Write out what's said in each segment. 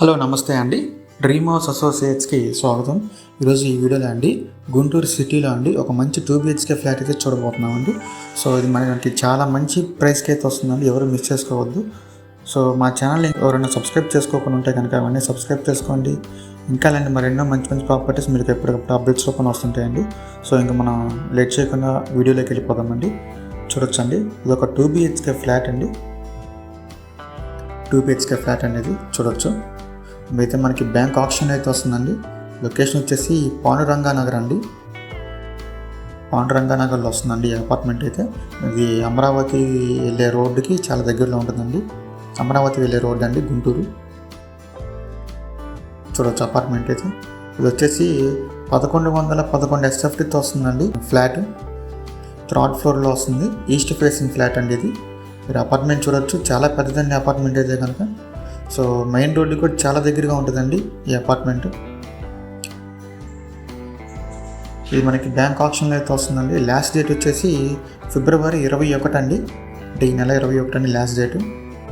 Hello నమస్తే అండి. Dream house అసోసియేట్స్కి స్వాగతం. ఈరోజు ఈ వీడియోలో అండి గుంటూరు సిటీలో అండి ఒక మంచి టూ బిహెచ్కే ఫ్లాట్ అయితే చూడబోతున్నామండి సో ఇది మనకి చాలా మంచి ప్రైస్కి అయితే వస్తుందండి ఎవరు మిస్ చేసుకోవద్దు. సో మా ఛానల్ ఎవరైనా సబ్స్క్రైబ్ చేసుకోకుండా ఉంటే కనుక అవన్నీ సబ్స్క్రైబ్ చేసుకోండి. ఇంకా అలాంటి మరెన్నో మంచి మంచి ప్రాపర్టీస్ మీకు ఎప్పటికప్పుడు అప్డేట్స్ రూపంలో వస్తుంటాయండి. సో ఇంకా మనం లేట్ చేయకుండా వీడియోలోకి వెళ్ళిపోదామండి. చూడొచ్చండి ఇది ఒక టూ బిహెచ్కే ఫ్లాట్ అండి. టూ బిహెచ్కే ఫ్లాట్ అనేది చూడొచ్చు. అయితే మనకి బ్యాంక్ ఆప్షన్ అయితే వస్తుందండి. లొకేషన్ వచ్చేసి పాండురంగా నగర్ అండి పాండురంగా నగర్లో వస్తుందండి ఈ అపార్ట్మెంట్ అయితే. ఇది అమరావతి వెళ్ళే రోడ్డుకి చాలా దగ్గరలో ఉంటుందండి. అమరావతి వెళ్ళే రోడ్ అండి గుంటూరు. చూడొచ్చు అపార్ట్మెంట్ అయితే. ఇది వచ్చేసి పదకొండు వందల పదకొండు ఎస్ఎఫ్టీతో వస్తుందండి ఫ్లాట్. థర్డ్ ఫ్లోర్లో వస్తుంది. ఈస్ట్ ఫేసింగ్ ఫ్లాట్ అండి ఇది. మీరు అపార్ట్మెంట్ చూడొచ్చు. చాలా పెద్దదండి అపార్ట్మెంట్ అయితే కనుక. సో మెయిన్ రోడ్డు కూడా చాలా దగ్గరగా ఉంటుందండి ఈ అపార్ట్మెంట్. ఇది మనకి బ్యాంక్ ఆప్షన్లో అయితే వస్తుందండి. లాస్ట్ డేట్ వచ్చేసి ఫిబ్రవరి ఇరవై ఒకటి అండి. అంటే ఈ నెల ఇరవై ఒకటి అండి లాస్ట్ డేట్.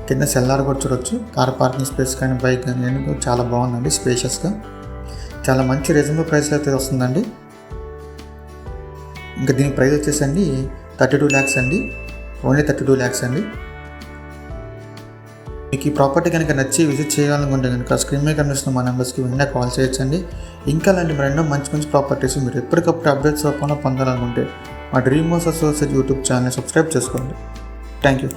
కింద సెల్లార్ కూడా చూడొచ్చు. కార్ పార్కింగ్ స్పేస్ కానీ బైక్ కానీ అన్ని చాలా బాగుందండి స్పేషియస్గా. చాలా మంచి రీజనబుల్ ప్రైస్ అయితే వస్తుందండి. ఇంకా దీని ప్రైస్ వచ్చేసి అండి థర్టీ టూ ల్యాక్స్ అండి. ఓన్లీ థర్టీ టూ ల్యాక్స్ అండి. మీకు ఈ ప్రాపర్టీ కనుక నచ్చి విజిట్ చేయాలనుకుంటే కనుక స్క్రీన్ మీద కనిపిస్తున్న మా నెంబర్స్కి వెంటనే కాల్ చేయొచ్చండి. ఇంకా అలాంటి మరెన్నో మంచి మంచి ప్రాపర్టీస్ మీరు ఎప్పటికప్పుడు అప్డేట్స్ రూపంలో పొందాలనుకుంటే మా dream house associate YouTube channel subscribe చేసుకోండి. Thank you